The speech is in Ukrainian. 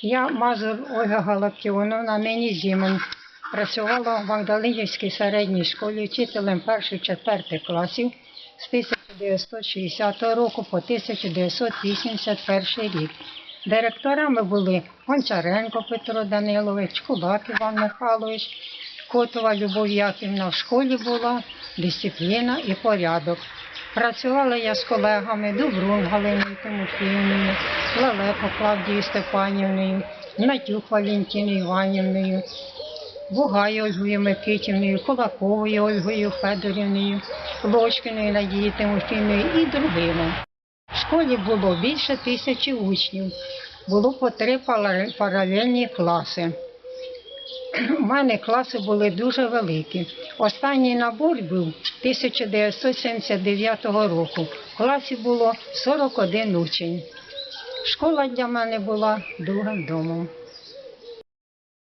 Я Мазур Ольга Галактіоновна, нині Зімон. Працювала в Магдалинівській середній школі вчителем перших-четвертих класів з 1960 року по 1981 рік. Директорами були Гончаренко Петро Данилович, Кулак Іван Михайлович, Котова Любов Яківна. В школі була дисципліна і порядок. Працювала я з колегами Добрун Галиною Тимофіївною, Лелеко Клавдією Степанівною, Натюх Валентиною Іванівною, Бугай Ольгою Микитівною, Кулаковою Ольгою Федорівною, Лочкиною Надією Тимофійною і другими. В школі було більше тисячі учнів, було по три паралельні класи. У мене класи були дуже великі. Останній набор був 1979 року. В класі було 41 учень. Школа для мене була другим домом.